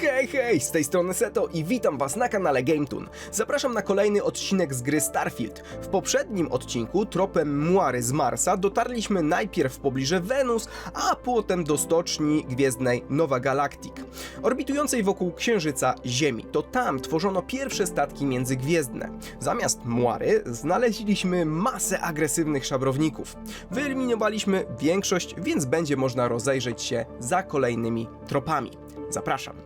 Hej, hej, z tej strony Seto i witam was na kanale GameToon. Zapraszam na kolejny odcinek z gry Starfield. W poprzednim odcinku tropem Muary z Marsa dotarliśmy najpierw w pobliże Wenus, a potem do stoczni gwiezdnej Nowa Galactic, orbitującej wokół Księżyca Ziemi. To tam tworzono pierwsze statki międzygwiezdne. Zamiast Muary znaleźliśmy masę agresywnych szabrowników. Wyeliminowaliśmy większość, więc będzie można rozejrzeć się za kolejnymi tropami. Zapraszam.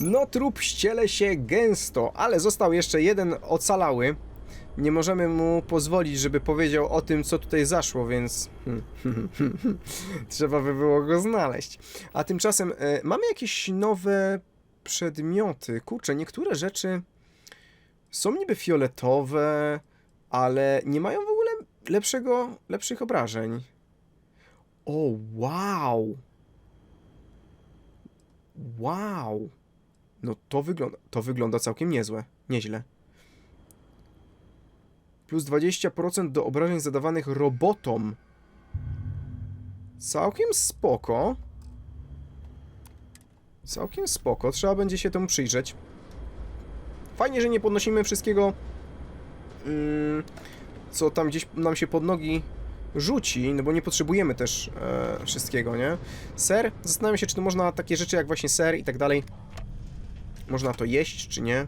No, trup ściele się gęsto, ale został jeszcze jeden ocalały. Nie możemy mu pozwolić, żeby powiedział o tym, co tutaj zaszło, więc trzeba by było go znaleźć. A tymczasem e, mamy jakieś nowe przedmioty. Kurczę, niektóre rzeczy są niby fioletowe, ale nie mają w ogóle lepszego, lepszych obrażeń. O, wow! Wow! No to wygląda, to wygląda całkiem niezłe, nieźle. Plus 20% do obrażeń zadawanych robotom. Całkiem spoko. Całkiem spoko, trzeba będzie się temu przyjrzeć. Fajnie, że nie podnosimy wszystkiego, mm, co tam gdzieś nam się pod nogi rzuci, no bo nie potrzebujemy też e, wszystkiego, nie? Ser, zastanawiam się, czy to można takie rzeczy jak właśnie ser i tak dalej, można to jeść, czy nie?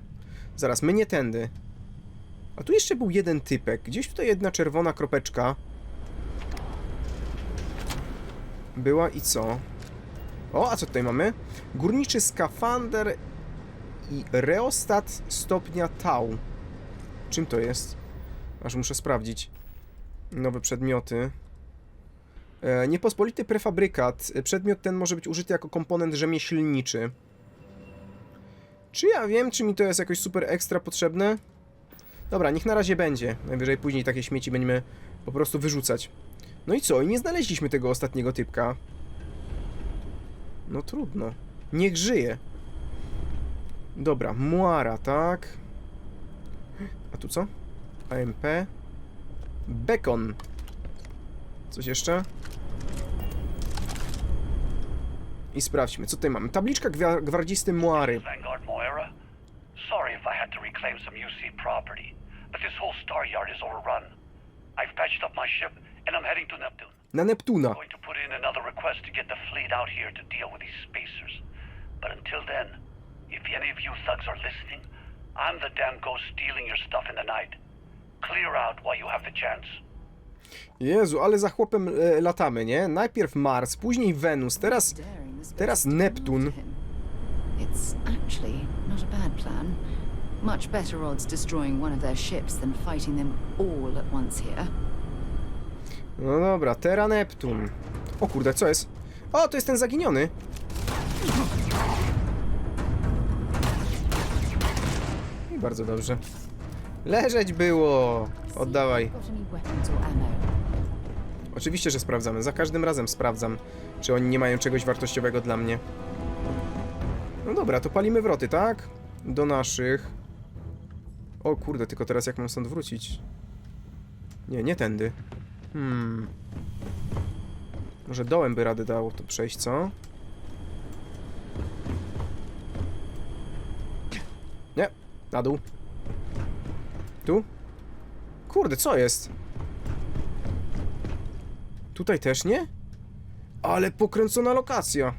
Zaraz, my nie tędy. A tu jeszcze był jeden typek, gdzieś tutaj jedna czerwona kropeczka była i co? O, a co tutaj mamy? Górniczy skafander i reostat stopnia tau. Czym to jest? Aż muszę sprawdzić nowe przedmioty. E, niepospolity prefabrykat. Przedmiot ten może być użyty jako komponent rzemieślniczy. Czy ja wiem, czy mi to jest jakoś super ekstra potrzebne? Dobra, niech na razie będzie. Najwyżej później takie śmieci będziemy po prostu wyrzucać. No i co? I nie znaleźliśmy tego ostatniego typka. No trudno. Niech żyje. Dobra, Muara, tak? A tu co? AMP. Bekon. Coś jeszcze? I sprawdźmy, co tutaj mamy. Tabliczka gwia- gwardzisty Muary. Vanguard Moira. Sorry if I had to reclaim some UC property, but this whole star yard is overrun. I've patched up my ship and I'm heading to Neptune. Na Neptuna. I'm going to put in another request to get the fleet out here to deal with these spacers. But until then, if any of you thugs are listening, I'm the damn ghost stealing your stuff in the night. Clear out while you have the chance. Jezu, ale za chłopem e, latamy, nie? Najpierw Mars, później Wenus, teraz... teraz Neptun. It's actually not a bad plan. Much better odds destroying one of their ships than fighting them all at once here. No dobra, Terra Neptun. O kurde, co jest? O, to jest ten zaginiony. I bardzo dobrze. Leżeć było! Oddawaj. Oczywiście, że sprawdzamy. Za każdym razem sprawdzam, czy oni nie mają czegoś wartościowego dla mnie. No dobra, to palimy wroty, tak? Do naszych. O kurde, tylko teraz jak mam stąd wrócić? Nie, nie tędy. Hmm. Może dołem by radę dało to przejść, co? Nie, na dół. Tu? Kurde, co jest? Tutaj też nie? Ale pokręcona lokacja.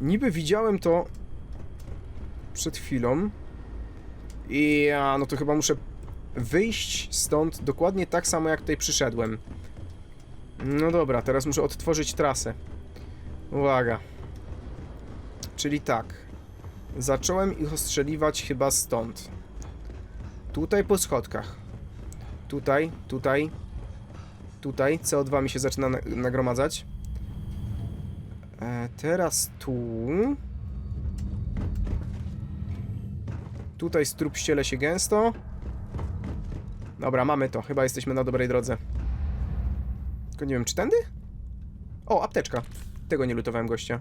Niby widziałem to przed chwilą. I ja, no to chyba muszę wyjść stąd dokładnie tak samo jak tutaj przyszedłem. No dobra, teraz muszę odtworzyć trasę. Uwaga. Czyli tak. Zacząłem ich ostrzeliwać chyba stąd. Tutaj po schodkach. Tutaj, tutaj, tutaj. CO2 mi się zaczyna na nagromadzać. E, teraz tu. Tutaj strup ściele się gęsto. Dobra, mamy to. Chyba jesteśmy na dobrej drodze. Tylko nie wiem, czy tędy? O, apteczka. Tego nie lutowałem gościa.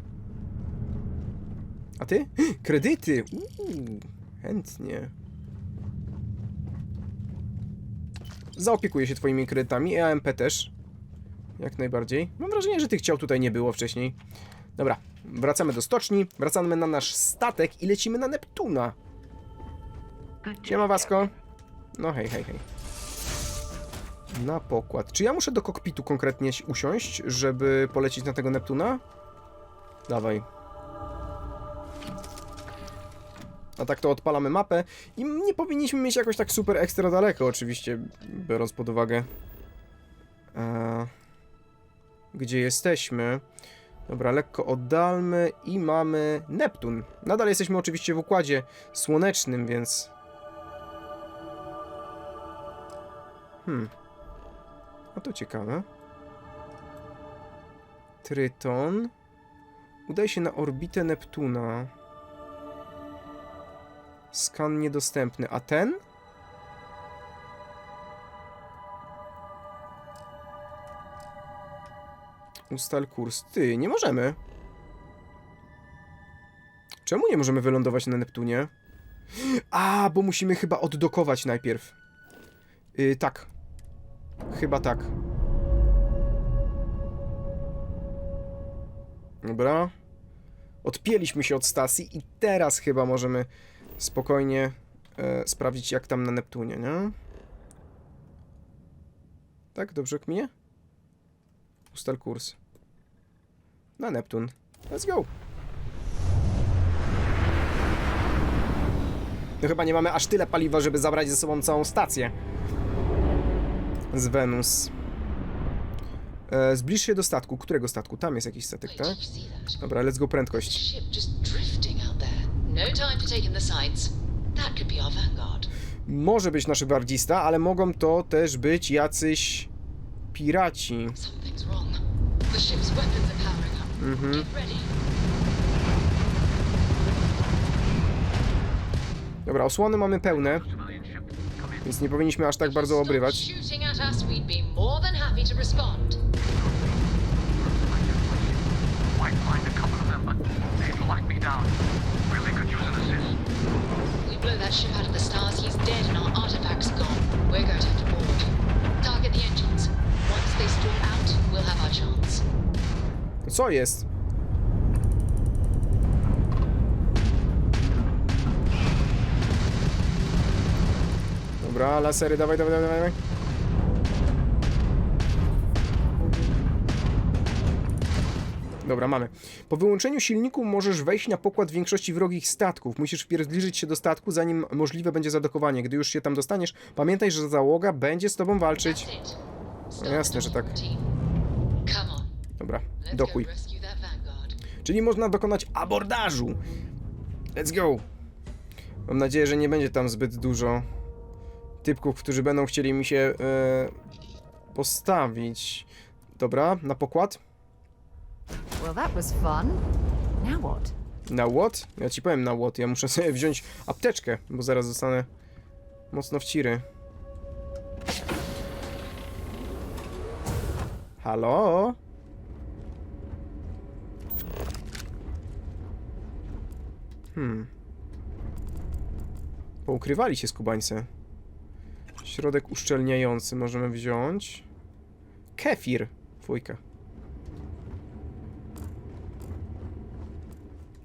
A ty? Kredyty! Uuu, chętnie. Zaopiekuję się twoimi kredytami, i AMP też. Jak najbardziej. Mam wrażenie, że tych ciał tutaj nie było wcześniej. Dobra, wracamy do stoczni, wracamy na nasz statek i lecimy na Neptuna. Siema Wasko. No hej, hej, hej. Na pokład. Czy ja muszę do kokpitu konkretnie usiąść, żeby polecieć na tego Neptuna? Dawaj. A tak to odpalamy mapę i nie powinniśmy mieć jakoś tak super ekstra daleko, oczywiście, biorąc pod uwagę e, gdzie jesteśmy. Dobra, lekko oddalmy i mamy Neptun. Nadal jesteśmy oczywiście w układzie słonecznym, więc... Hmm. A to ciekawe. Tryton. Udaj się na orbitę Neptuna. Skan niedostępny. A ten? Ustal kurs. Ty, nie możemy. Czemu nie możemy wylądować na Neptunie? A, bo musimy chyba oddokować najpierw. Yy, tak. Chyba tak. Dobra. Odpięliśmy się od stacji i teraz chyba możemy spokojnie e, sprawdzić jak tam na Neptunie, nie? Tak, dobrze kminie? Ustal kurs. Na Neptun. Let's go. No chyba nie mamy aż tyle paliwa, żeby zabrać ze sobą całą stację. Z Wenus. E, zbliż się do statku. Którego statku? Tam jest jakiś statek, tak? Dobra, let's go prędkość. No time for taking the sights. That could be our vanguard. Może być nasz gwardzista, ale mogą to też być jacyś piraci. Something's wrong. The ship's weapons are powering up. Mhm. Get ready. Dobra, osłony mamy pełne, więc nie powinniśmy aż tak bardzo Stop obrywać. shooting at us, we'd be more than happy to respond. Might find a couple of them, but they've locked me down. Really could use. We blow that ship out of the stars, he's dead and our artifacts gone. We're going to have to board. Target the engines. Once they stall out, we'll have our chance. Co jest? Dobra, lasery, dawaj, dawaj, dawaj, dawaj. Dobra, mamy. Po wyłączeniu silniku możesz wejść na pokład większości wrogich statków. Musisz wpierw zbliżyć się do statku, zanim możliwe będzie zadokowanie. Gdy już się tam dostaniesz, pamiętaj, że załoga będzie z tobą walczyć. No jasne, że tak. Dobra, dokuj. Czyli można dokonać abordażu. Let's go. Mam nadzieję, że nie będzie tam zbyt dużo typków, którzy będą chcieli mi się e, postawić. Dobra, na pokład. Well, that was fun. Now what? Na łot? Ja ci powiem na łot. Ja muszę sobie wziąć apteczkę, bo zaraz zostanę mocno w ciry. Halo? Hmm. Poukrywali się skubańce. Środek uszczelniający możemy wziąć. Kefir. Dwójka.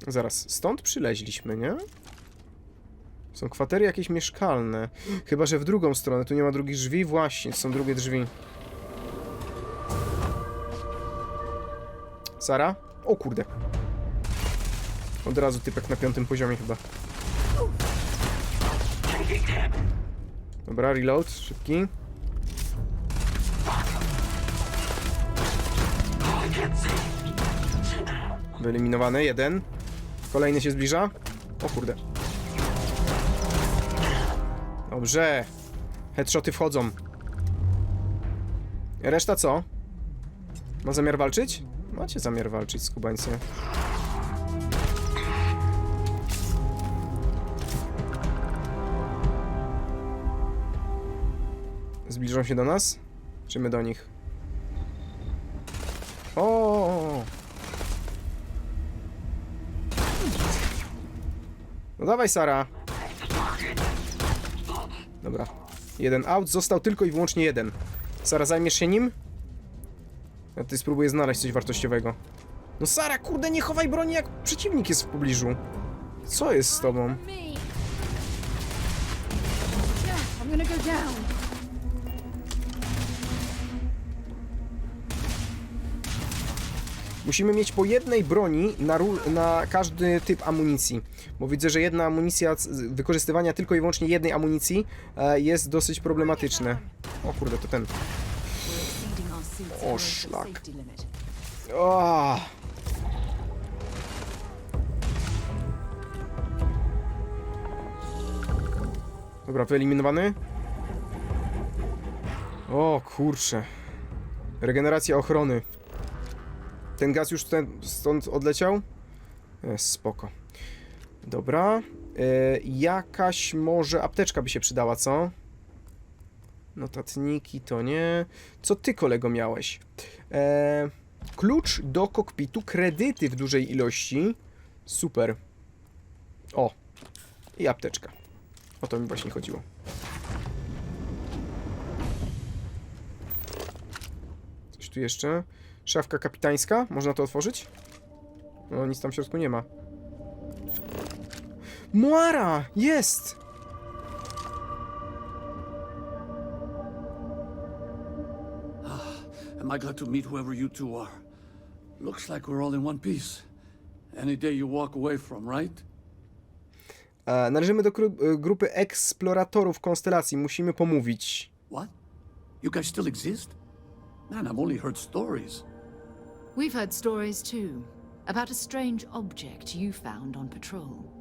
Zaraz, stąd przyleźliśmy, nie? Są kwatery jakieś mieszkalne. Chyba, że w drugą stronę. Tu nie ma drugich drzwi? Właśnie, są drugie drzwi. Sara? O kurde. Od razu typek na piątym poziomie chyba. Dobra, reload, szybki. Wyeliminowany, jeden. Kolejny się zbliża. O kurde. Dobrze. Headshoty wchodzą. Reszta co? Ma zamiar walczyć? Macie zamiar walczyć, skubańcy. Zbliżą się do nas? Czy my do nich? Dawaj, Sara. Dobra. Jeden out, został tylko i wyłącznie jeden. Sara, zajmiesz się nim? Ja tutaj spróbuję znaleźć coś wartościowego. No Sara, kurde, nie chowaj broni, jak przeciwnik jest w pobliżu. Co jest z tobą? I'm gonna go down. Musimy mieć po jednej broni na, na każdy typ amunicji. Bo widzę, że jedna amunicja, wykorzystywania tylko i wyłącznie jednej amunicji e, jest dosyć problematyczne. O kurde, to ten. Our suit's Oh. O! Dobra, wyeliminowany. O kurcze. Regeneracja ochrony. Ten gaz już ten, stąd odleciał? Jest spoko. Dobra. E, jakaś może apteczka by się przydała, co? Notatniki to nie. Co ty, kolego, miałeś? E, klucz do kokpitu, kredyty w dużej ilości. Super. O. I apteczka. O to mi właśnie chodziło. Coś tu jeszcze? Szafka kapitańska? Można to otworzyć? No, nic tam w środku nie ma. Moara! Jest! Am I glad to meet whoever you two are? Looks like we're all in one piece. Any day you walk away from, right? E, należymy do e, grupy eksploratorów konstelacji. Musimy pomówić. What? You guys still exist? Man, I've only heard stories. We've heard stories too about a strange object you found on patrol.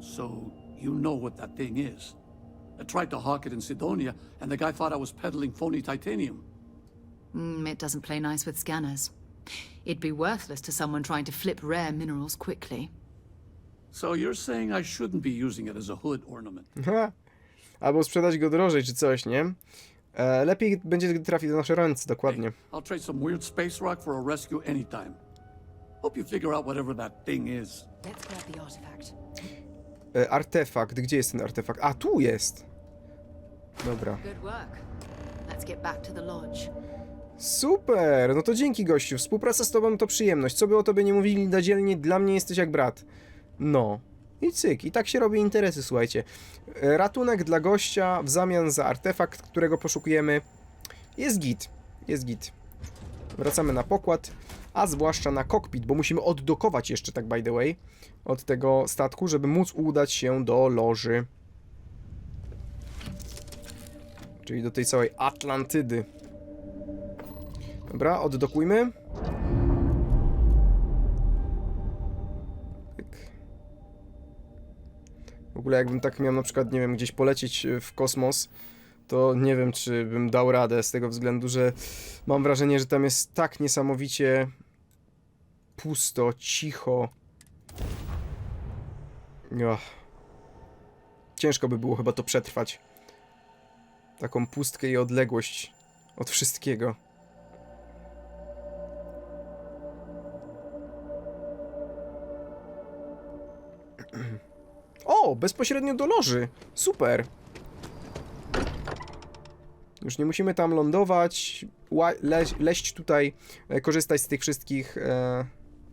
So, you know what that thing is. I tried to hawk it in Sidonia, and the guy thought I was peddling phony titanium. Mm, it doesn't play nice with scanners. It'd be worthless to someone trying to flip rare minerals quickly. So you're saying I shouldn't be using it as a hood ornament? Ha. Albo sprzedać go drożej, czy coś, nie? E, lepiej będzie, gdy trafi do naszej ręce, dokładnie. I'll trade some weird space rock for a rescue anytime. Hope you figure out whatever that thing is. Let's grab the artifact. E, artefakt, gdzie jest ten artefakt? A, tu jest! Dobra. Good work. Let's get back to the lodge. Super! No to dzięki, gościu. Współpraca z tobą to przyjemność. Co by o tobie nie mówili da dzielnie, dla mnie jesteś jak brat. No. I cyk. I tak się robi interesy, słuchajcie. E, Ratunek dla gościa w zamian za artefakt, którego poszukujemy. Jest git. Jest git. Wracamy na pokład, a zwłaszcza na kokpit, bo musimy oddokować jeszcze, tak by the way, od tego statku, żeby móc udać się do loży. Czyli do tej całej Atlantydy. Dobra, oddokujmy. W ogóle jakbym tak miał na przykład, nie wiem, gdzieś polecieć e, w kosmos, to nie wiem, czy bym dał radę z tego względu, że mam wrażenie, że tam jest tak niesamowicie pusto, cicho. Ach. Ciężko by było chyba to przetrwać. Taką pustkę i odległość od wszystkiego. Bezpośrednio do loży. Super. Już nie musimy tam lądować, le leść tutaj, e, korzystać z tych wszystkich... E...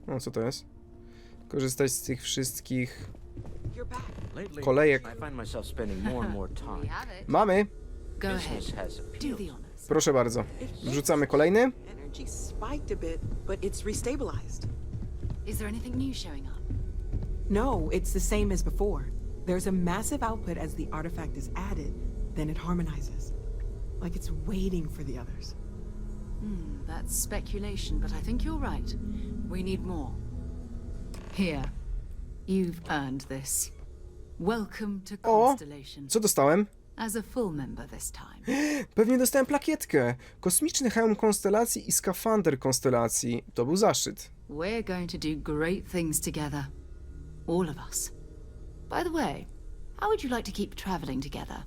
No, co to jest? Korzystać z tych wszystkich kolejek. Mamy. Proszę bardzo. Wrzucamy kolejny. No, it's the same as before. There's a massive output as the artifact is added, then it harmonizes. Like it's waiting for the others. Hmm, that's speculation, but I think you're right. We need more. Here. You've earned this. Welcome to O! Constellation. Co dostałem? As a full member this time. Pewnie dostałem plakietkę. Kosmiczny hełm konstelacji i skafander konstelacji. To był zaszczyt. We're going to do great things together. All of us. By the way, how would you like to keep traveling together?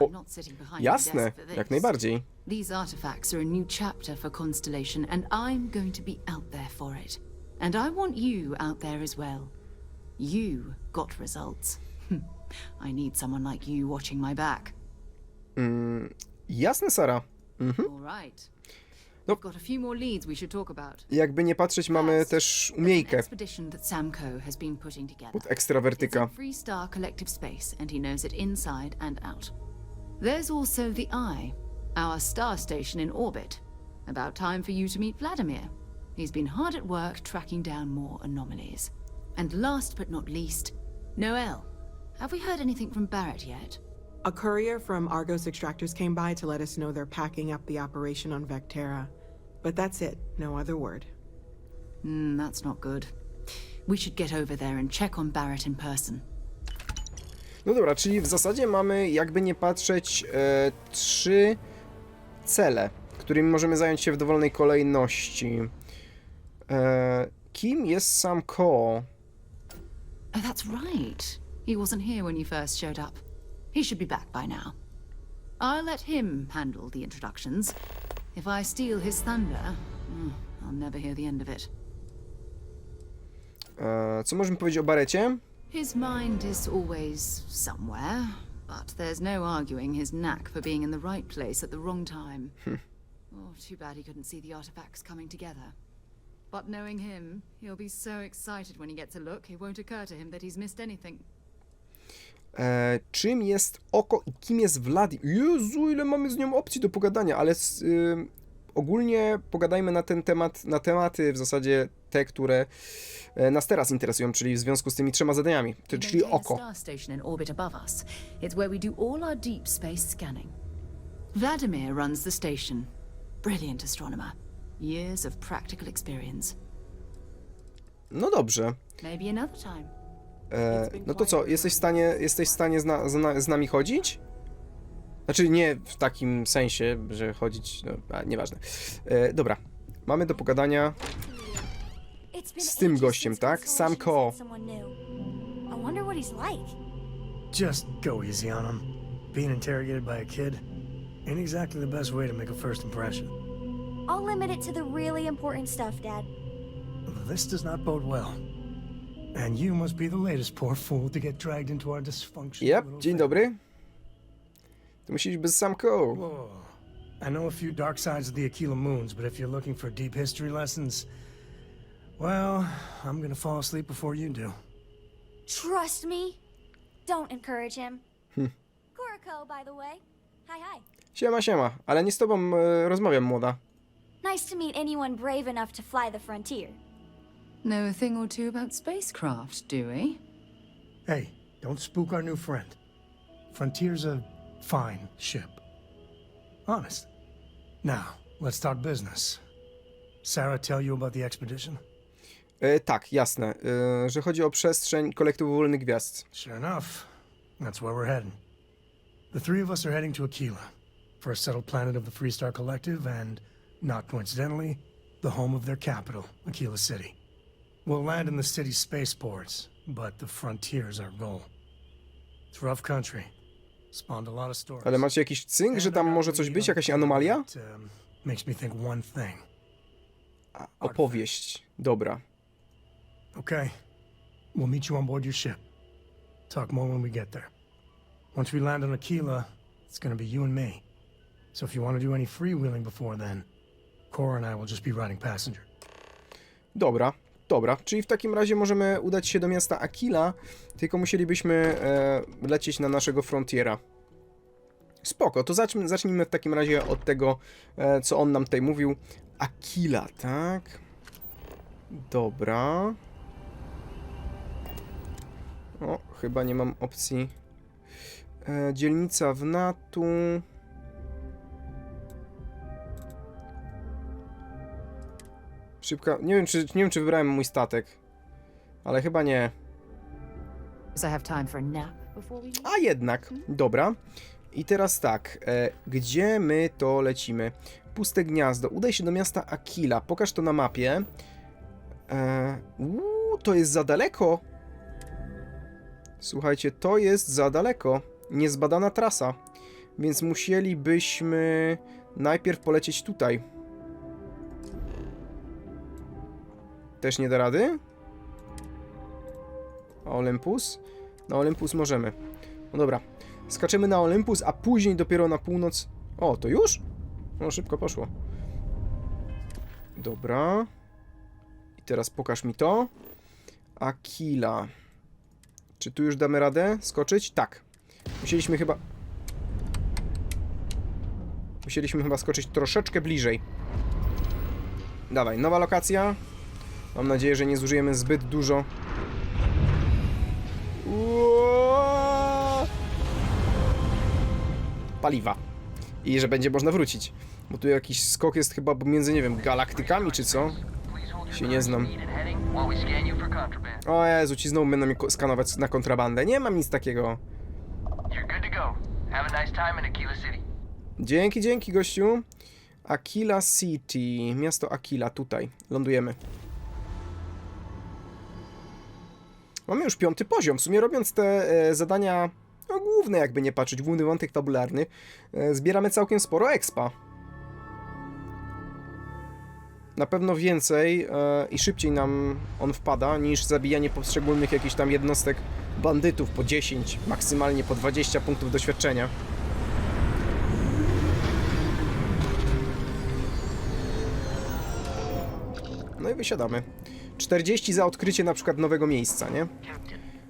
O, I'm not sitting behind Jasne, desk for this. jak najbardziej. These artifacts are a new chapter for Constellation, and I'm going to be out there for it. And I want you out there as well. You got results. Hmm. I need someone like you watching my back. Mm, jasne, Sara. Mhm. All right. No. We've got a few more leads we should talk about. Jakby nie patrzeć, mamy też umiejkę expedition that Samco has been putting together. pod It's ekstrawertyka. Free Star Collective Space, and he knows it inside and out. There's also the Eye, our star station in orbit. About time for you to meet Vladimir. He's been hard at work tracking down more anomalies. And last but not least, Noel. Have we heard anything from Barrett yet? A courier from Argos Extractors came by to let us know they're packing up the operation on Vectera. But that's it, no other word. Hmm, that's not good. We should get over there and check on Barrett in person. No dobra, czyli w zasadzie mamy, jakby nie patrzeć, e, trzy cele, którymi możemy zająć się w dowolnej kolejności. E, kim jest sam Ko? Oh, that's right. He wasn't here when you first showed up. He should be back by now. I'll let him handle the introductions. If I steal his thunder, mm, I'll never hear the end of it. E, co możemy powiedzieć o Barecie? His mind is always somewhere, but there's no arguing his knack for being in the right place at the wrong time. oh, too bad he couldn't see the artifacts coming together. But knowing him, he'll be so excited when he gets a look, it won't occur to him that he's missed anything. E, czym jest oko i kim jest Wladimir? Jezu, ile mamy z nią opcji do pogadania, ale s- y, ogólnie pogadajmy na ten temat, na tematy w zasadzie te, które e, nas teraz interesują, czyli w związku z tymi trzema zadaniami, czyli oko. Vladimir runs the station. Brilliant astronomer. Years of practical experience. No dobrze. Maybe another time. E, no to co, jesteś w stanie, jesteś w stanie z, na, z, na, z nami chodzić? Znaczy nie w takim sensie, że chodzić, no, a, nieważne. E, dobra, mamy do pogadania. Z tym gościem, tak? Sam Ko. Just go easy on him. Being interrogated by a kid ain't exactly the best way to make a first impression. I'll limit it to the really important stuff, Dad. This does not bode well. And you must be the latest poor fool to get dragged into our dysfunction. Yep, dzień dobry. Ty musisz być sam koł. Whoa. I know a few dark sides of the Aquila moons, but if you're looking for deep history lessons, well, I'm gonna fall asleep before you do. Trust me. Don't encourage him. Hmm. Kuriko, by the way. Hi, hi. Siema, siema, ale nie z tobą e, rozmawiam, młoda. Nice to meet anyone brave enough to fly the frontier. Know a thing or two about spacecraft, do we? Hey, don't spook our new friend. Frontier's a fine ship. Honest. Now, let's talk business. Sarah tell you about the expedition? E, tak, jasne, e, że chodzi o przestrzeń kolektywu wolnych gwiazd. Sure enough, that's where we're heading. The three of us are heading to Aquila, first settled planet of the Freestar Collective, and, not coincidentally, the home of their capital, Aquila City. We'll land in the city's spaceports, but the frontier's our goal. It's rough country. Spawned a lot of stories. Ale macie jakiś cynk, że tam może a coś być, on jakaś a anomalia? um, makes me think one thing. Opowieść. Dobra. Okay. We'll meet you on board your ship. Talk more when we get there. Once we land on Aquila, it's gonna be you and me. So if you want to do any freewheeling before then, Cora and I will just be riding passenger. Dobra, dobra. Czyli w takim razie możemy udać się do miasta Aquila, tylko musielibyśmy e, lecieć na naszego frontiera. Spoko, to zacznijmy, zacznijmy w takim razie od tego, e, co on nam tutaj mówił. Aquila, tak? Dobra. O, chyba nie mam opcji. E, dzielnica w Natu. Szybka. Nie wiem, czy, nie wiem, czy wybrałem mój statek. Ale chyba nie. A jednak, dobra. I teraz tak, e, gdzie my to lecimy? Puste gniazdo. Udaj się do miasta Aquila. Pokaż to na mapie. E, uuu, to jest za daleko. Słuchajcie, to jest za daleko. Niezbadana trasa. Więc musielibyśmy najpierw polecieć tutaj. Też nie da rady? Olympus? Na Olympus możemy. No dobra. Skaczemy na Olympus, a później dopiero na północ. O, to już? No szybko poszło. Dobra. I teraz pokaż mi to. Akila. Czy tu już damy radę skoczyć? Tak. Musieliśmy chyba... Musieliśmy chyba skoczyć troszeczkę bliżej. Dawaj, nowa lokacja. Mam nadzieję, że nie zużyjemy zbyt dużo. Paliwa. I że będzie można wrócić. Bo tu jakiś skok jest chyba między, nie wiem, galaktykami czy co? Się nie znam. O Jezu, ci znowu będą mnie skanować na kontrabandę. Nie mam nic takiego. Dzięki, dzięki gościu. Aquila City. Miasto Aquila, tutaj. Lądujemy. Mamy już piąty poziom. W sumie robiąc te e, zadania no, główne, jakby nie patrzeć, główny wątek tabularny, e, zbieramy całkiem sporo expa. Na pewno więcej e, i szybciej nam on wpada niż zabijanie poszczególnych jakichś tam jednostek bandytów po 10, maksymalnie po 20 punktów doświadczenia. No i wysiadamy. 40 za odkrycie na przykład nowego miejsca, nie?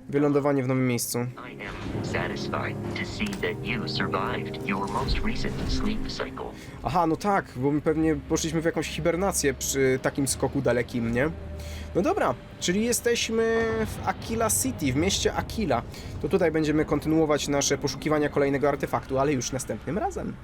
Wylądowanie w nowym miejscu. Aha, no tak, bo my pewnie poszliśmy w jakąś hibernację przy takim skoku dalekim, nie? No dobra, czyli jesteśmy w Aquila City, w mieście Aquila. To tutaj będziemy kontynuować nasze poszukiwania kolejnego artefaktu, ale już następnym razem.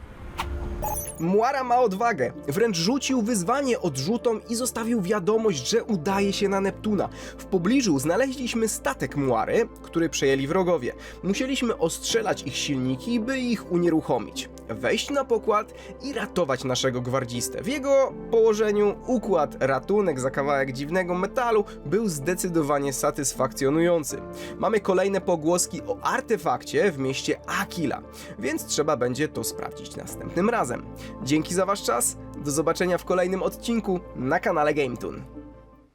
Muara ma odwagę. Wręcz rzucił wyzwanie odrzutom i zostawił wiadomość, że udaje się na Neptuna. W pobliżu znaleźliśmy statek Muary, który przejęli wrogowie. Musieliśmy ostrzelać ich silniki, by ich unieruchomić. Wejść na pokład i ratować naszego gwardzistę. W jego położeniu układ ratunek za kawałek dziwnego metalu był zdecydowanie satysfakcjonujący. Mamy kolejne pogłoski o artefakcie w mieście Aquila, więc trzeba będzie to sprawdzić następnym razem. Dzięki za Wasz czas, do zobaczenia w kolejnym odcinku na kanale GameToon.